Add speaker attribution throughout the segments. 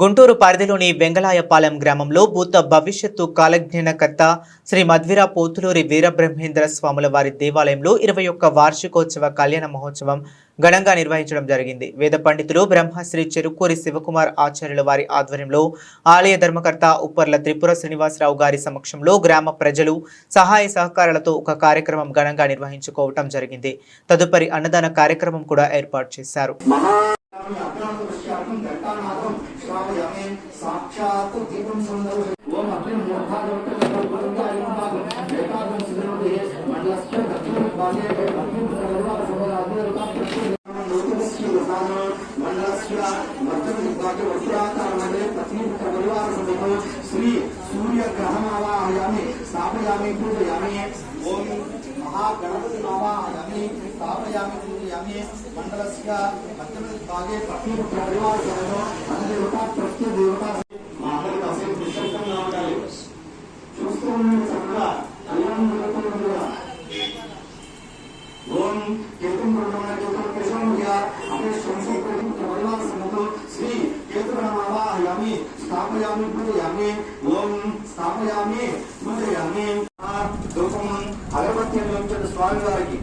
Speaker 1: గుంటూరు పరిధిలోని వెంగళాయపాలెం గ్రామంలో భూత భవిష్యత్తు కాలజ్ఞానకర్త శ్రీ మధ్విర పోతులూరి వీరబ్రహ్మేంద్ర స్వాముల వారి దేవాలయంలో ఇరవై ఒక్క వార్షికోత్సవ కళ్యాణ మహోత్సవం ఘనంగా నిర్వహించడం జరిగింది. వేద పండితులు బ్రహ్మశ్రీ చెరుకూరి శివకుమార్ ఆచార్యుల వారి ఆధ్వర్యంలో ఆలయ ధర్మకర్త ఉప్పర్ల త్రిపుర శ్రీనివాసరావు గారి సమక్షంలో గ్రామ ప్రజలు సహాయ సహకారాలతో ఒక కార్యక్రమం ఘనంగా నిర్వహించుకోవటం జరిగింది. తదుపరి అన్నదాన కార్యక్రమం కూడా ఏర్పాటు చేశారు.
Speaker 2: సాక్షాత్ దీపం సందర్భ ఓం అగ్ని శ్రీ సూర్య గ్రహమావాహయామి స్థాపయామి పూజయామి ఓం మహాగణపతి నామాయామి స్థాపయామి పూజయామి మండలస్య మధ్యభాగే పూజయామి ఓం స్థాపయామి పూజయామి ధూపం అగరబత్తి స్వామి వారికి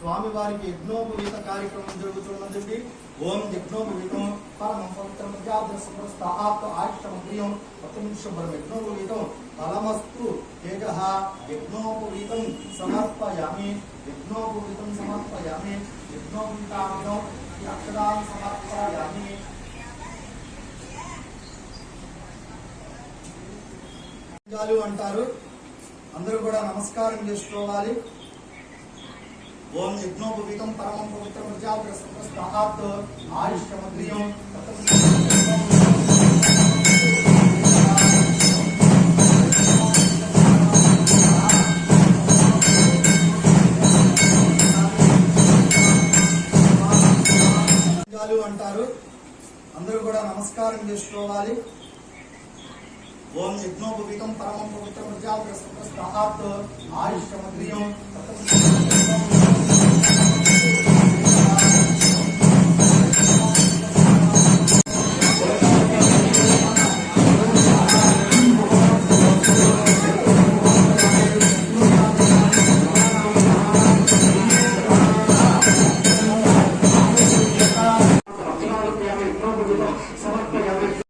Speaker 2: స్వామివారికి యజ్ఞోపవీత కార్యక్రమం జరుగుతున్నదండి ఓం యజ్ఞోపవీతం పరమం పవిత్రం జాతస్థాత్ ఆయుష్మగ్రియం పత్తనిమిషం యజ్ఞోపవీతం ఫలమస్తు ఏక యజ్ఞోపవీతం సమర్పయామి యజ్ఞోపవీతం సమర్పయామి యజ్ఞోపవీతామినం ఈ సమర్పయామి. అంటారు. అందరూ కూడా నమస్కారం చేసుకోవాలి. ఓం యజ్ఞోపవీతం పరమం పవిత్రం ప్రజాగ్రస్తాత్ ఆయుష్మగ్రియం లింగాలు అంటారు. అందరూ కూడా నమస్కారం చేసుకోవాలి. ఓం యజ్ఞోపవీతం పరమం పవిత్రం ప్రజాగ్రస్తాత్ ఆయుష్మగ్రియం